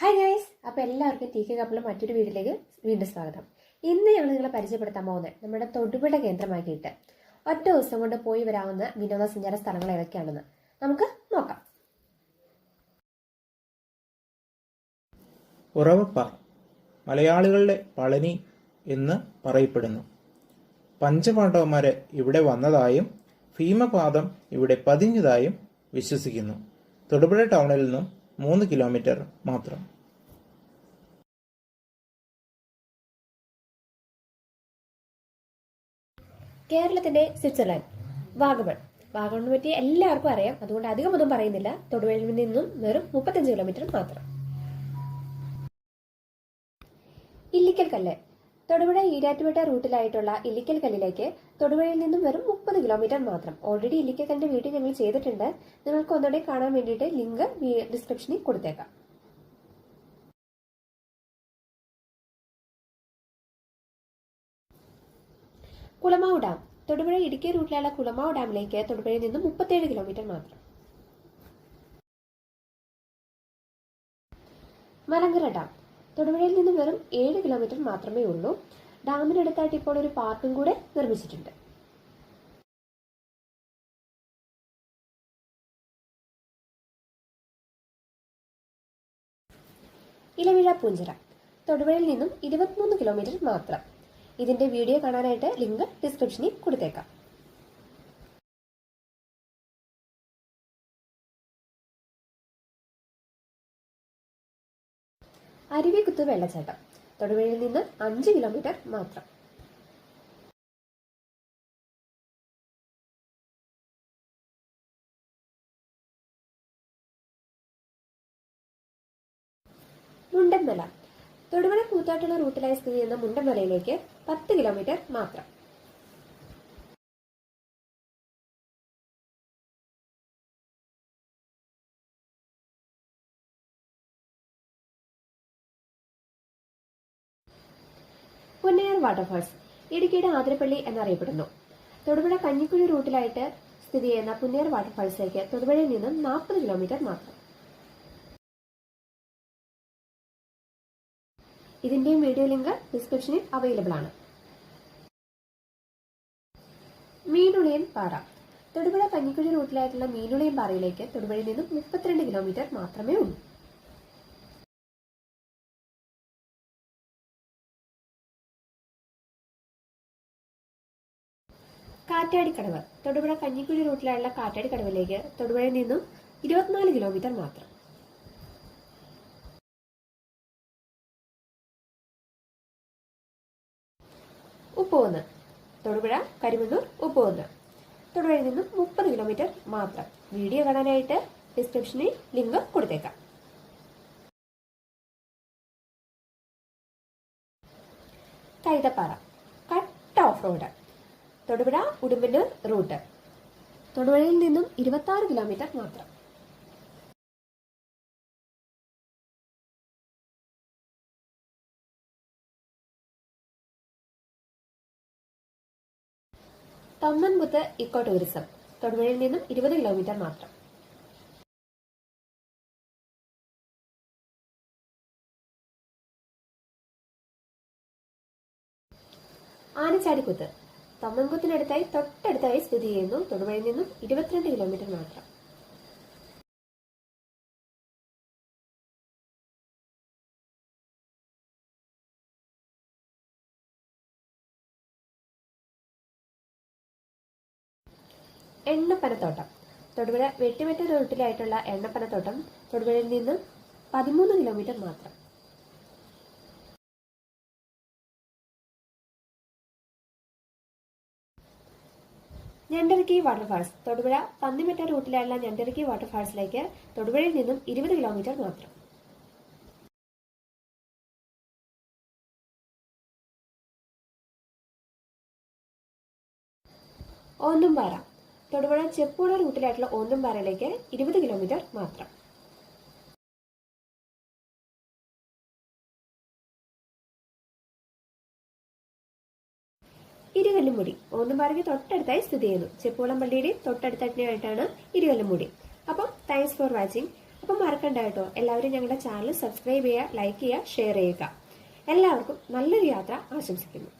Hi guys അപ്പോൾ എല്ലാവർക്കും T K കപ്പിളും മറ്റൊരു വീട്ടിലേക്ക് വീണ്ടും സ്വാഗതം. ഇന്ന് ഞങ്ങൾ നിങ്ങളെ പരിചയപ്പെടുത്താൻ പോകുന്നത് നമ്മുടെ തൊടുപുഴ കേന്ദ്രമാക്കിയിട്ട് ഒറ്റ ദിവസം കൊണ്ട് പോയി വരാവുന്ന വിനോദസഞ്ചാര സ്ഥലങ്ങൾ ഏതൊക്കെയാണെന്ന് നമുക്ക് നോക്കാം. ഉറവപ്പാറ മലയാളികളുടെ പളനി എന്ന് പറയപ്പെടുന്നു. പഞ്ചപാണ്ഡവന്മാര് ഇവിടെ വന്നതായും ഭീമപാദം ഇവിടെ പതിഞ്ഞതായും വിശ്വസിക്കുന്നു. തൊടുപുഴ ടൗണിൽ നിന്നും മൂന്ന് കിലോമീറ്റർ മാത്രം. കേരളത്തിന്റെ സ്വിറ്റ്സർലാൻഡ്. വാഗമൺ. വാഗമണിനെ പറ്റി എല്ലാവർക്കും അറിയാം. അതുകൊണ്ട് അധികം ഒന്നും പറയുന്നില്ല. തൊടുപുഴയിൽ നിന്നും വെറും മുപ്പത്തഞ്ച് കിലോമീറ്റർ മാത്രം. ഇല്ലിക്കൽ കല്ല് തൊടുപുഴ ഈരാറ്റുപേട്ട റൂട്ടിലായിട്ടുള്ള ഇല്ലിക്കൽ കല്ലിലേക്ക് തൊടുപുഴയിൽ നിന്നും വെറും മുപ്പത് കിലോമീറ്റർ മാത്രം. ഓൾറെഡി ഇല്ലിക്കൽ കല്ലിന്റെ വീഡിയോ ഞങ്ങൾ ചെയ്തിട്ടുണ്ട്. നിങ്ങൾക്ക് ഒന്നുകൂടെ കാണാൻ വേണ്ടിയിട്ട് ലിങ്ക് ഡിസ്ക്രിപ്ഷനിൽ കൊടുത്തേക്കാം. കുളമാവ് ഡാം. തൊടുപുഴ ഇടുക്കി റൂട്ടിലുള്ള കുളമാവ് ഡാമിലേക്ക് തൊടുപുഴയിൽ നിന്നും മുപ്പത്തേഴ് കിലോമീറ്റർ മാത്രം. മലങ്കര ഡാം. തൊടുപുഴയിൽ നിന്ന് വെറും ഏഴ് കിലോമീറ്റർ മാത്രമേ ഉള്ളൂ. ഡാമിനടുത്തായിട്ട് ഇപ്പോൾ ഒരു പാർക്കും കൂടെ നിർമ്മിച്ചിട്ടുണ്ട്. ഇലവിഴ പൂഞ്ചിറ. തൊടുപുഴയിൽ നിന്നും ഇരുപത്തിമൂന്ന് കിലോമീറ്റർ മാത്രം. ഇതിന്റെ വീഡിയോ കാണാനായിട്ട് ലിങ്ക് ഡിസ്ക്രിപ്ഷനിൽ കൊടുത്തേക്കാം. അരുവിക്കുത്ത് വെള്ളച്ചാട്ടം. തൊടുപുഴയിൽ നിന്ന് അഞ്ച് കിലോമീറ്റർ മാത്രം. മുണ്ടൻമല. തൊടുപുഴ കൂത്താട്ടുള്ള റൂട്ടിലായി സ്ഥിതി ചെയ്യുന്ന മുണ്ടൻമലയിലേക്ക് പത്ത് കിലോമീറ്റർ മാത്രം. പൊന്നയാർ വാട്ടർഫാൾസ് ഇടുക്കിയുടെ ആതിരപ്പള്ളി എന്നറിയപ്പെടുന്നു. തൊടുപുഴ കഞ്ഞിക്കുഴി റൂട്ടിലായിട്ട് സ്ഥിതി ചെയ്യുന്ന പുന്നേർ വാട്ടർഫാൾസിലേക്ക് തൊടുപുഴയിൽ നിന്നും നാൽപ്പത് കിലോമീറ്റർ മാത്രം. ഇതിന്റെയും വീഡിയോ ലിങ്ക് ഡിസ്ക്രിപ്ഷനിൽ അവൈലബിൾ ആണ്. മീനുളിയൻ പാറ. തൊടുപുഴ കഞ്ഞിക്കുഴി റൂട്ടിലായിട്ടുള്ള മീനുളിയൻ പാറയിലേക്ക് തൊടുപുഴയിൽ നിന്നും മുപ്പത്തിരണ്ട് കിലോമീറ്റർ മാത്രമേ ഉള്ളൂ. കാറ്റാടിക്കടവ് തൊടുപുഴ കഞ്ഞിക്കുഴി റൂട്ടിലുള്ള കാറ്റാടിക്കടവിലേക്ക് തൊടുപുഴയിൽ നിന്നും ഇരുപത്തിനാല് കിലോമീറ്റർ മാത്രം. ഉപ്പുവന്ന് തൊടുപുഴ കരിമണ്ണൂർ ഉപ്പുവന്ന് തൊടുപുഴയിൽ നിന്നും മുപ്പത് കിലോമീറ്റർ മാത്രം. വീഡിയോ കാണാനായിട്ട് ഡിസ്ക്രിപ്ഷനിൽ ലിങ്ക് കൊടുത്തേക്കാം. Kaithappara. Cut off road Thodupuzha Udumbannoor route. തൊടുപുഴയിൽ നിന്നും ഇരുപത്തി കിലോമീറ്റർ മാത്രം. Thommankuthu eco tourism. തൊടുപുഴയിൽ നിന്നും ഇരുപത് കിലോമീറ്റർ മാത്രം. ആനച്ചാടിക്കുത്ത്. തൊമ്മൻകുത്തിനടുത്തായി തൊട്ടടുത്തായി സ്ഥിതി ചെയ്യുന്നു. തൊടുപുഴയിൽ നിന്നും ഇരുപത്തിരണ്ട് കിലോമീറ്റർ മാത്രം. എണ്ണപ്പനത്തോട്ടം. തൊടുപുഴ വെട്ടിമറ്റ റൂട്ടിലായിട്ടുള്ള എണ്ണപ്പനത്തോട്ടം തൊടുപുഴയിൽ നിന്നും പതിമൂന്ന് കിലോമീറ്റർ മാത്രം. ഞണ്ടരക്കി വാട്ടർഫാൾസ് തൊടുപുഴ പന്നിമറ്റ റൂട്ടിലായുള്ള ഞണ്ടർക്കി വാട്ടർഫാൾസിലേക്ക് തൊടുപുഴയിൽ നിന്നും ഇരുപത് കിലോമീറ്റർ മാത്രം. ഓന്നുംപാറ തൊടുപുഴ ചെപ്പൂട റൂട്ടിലായിട്ടുള്ള ഓന്നുംപാറയിലേക്ക് ഇരുപത് കിലോമീറ്റർ മാത്രം. ഇരുകല്ലുമുടി ഓന്നുംപാറയ്ക്ക് തൊട്ടടുത്തായി സ്ഥിതി ചെയ്യുന്നു. ചെപ്പോളം പള്ളിയുടെ തൊട്ടടുത്തായിട്ടാണ് ഇരുകല്ലുമുടി അപ്പം താങ്ക്സ് ഫോർ വാച്ചിങ് അപ്പം മറക്കണ്ട കേട്ടോ. എല്ലാവരും ഞങ്ങളുടെ ചാനൽ സബ്സ്ക്രൈബ് ചെയ്യുക ലൈക്ക് ചെയ്യുക ഷെയർ ചെയ്യുക. എല്ലാവർക്കും നല്ലൊരു യാത്ര ആശംസിക്കുന്നു.